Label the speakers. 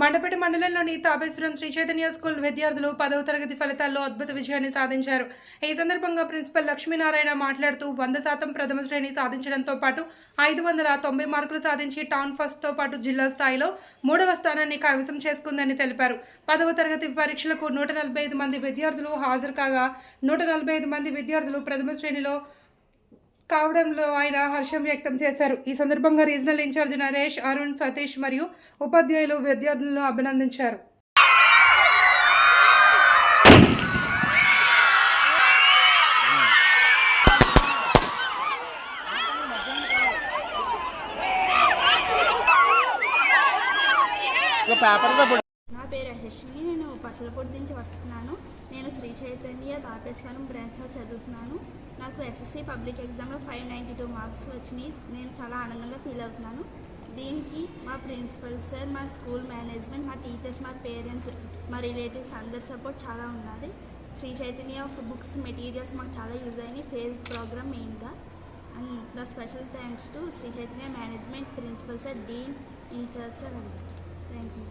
Speaker 1: మండపేట మండలంలోని తాపేశ్వరం శ్రీ చైతన్య స్కూల్ విద్యార్థులు పదవ తరగతి ఫలితాల్లో అద్భుత విజయాన్ని సాధించారు. ఈ సందర్భంగా ప్రిన్సిపల్ లక్ష్మీనారాయణ మాట్లాడుతూ వంద శాతం ప్రథమ శ్రేణి సాధించడంతో పాటు ఐదు వందల తొంభై మార్కులు సాధించి టౌన్ ఫస్ట్తో పాటు జిల్లా స్థాయిలో మూడవ స్థానాన్ని కైవసం చేసుకుందని తెలిపారు. పదవ తరగతి పరీక్షలకు నూట నలభై ఐదు మంది విద్యార్థులు హాజరు కాగా నూట నలభై ఐదు మంది విద్యార్థులు ప్రథమ శ్రేణిలో కావడంలో ఆయన హర్షం వ్యక్తం చేశారు. ఈ సందర్భంగా రీజనల్ ఇన్ఛార్జ్ నరేష్ అరుణ్ సతీష్ మరియు ఉపాధ్యాయులు విద్యార్థులను అభినందించారు.
Speaker 2: పేపర్
Speaker 3: నా పేరు యశస్విని నేను పసలపూడి నుంచి వస్తున్నాను. నేను శ్రీ చైతన్య తాపేశ్వరం బ్రాంచ్లో చదువుతున్నాను. నాకు ఎస్ఎస్సి పబ్లిక్ ఎగ్జామ్లో ఫైవ్ నైంటీ టూ మార్క్స్ వచ్చినాయి. నేను చాలా ఆనందంగా ఫీల్ అవుతున్నాను. దీనికి మా ప్రిన్సిపల్ సార్ మా స్కూల్ మేనేజ్మెంట్ మా టీచర్స్ మా పేరెంట్స్ మా రిలేటివ్స్ అందరి సపోర్ట్ చాలా ఉన్నది. శ్రీ చైతన్య బుక్స్ మెటీరియల్స్ మాకు చాలా యూజ్ అయినాయి. ఫేజ్ ప్రోగ్రామ్ మెయిన్గా and the special thanks to Sri Chaitanya management principal sir dean incharge sir అందరు. Thank you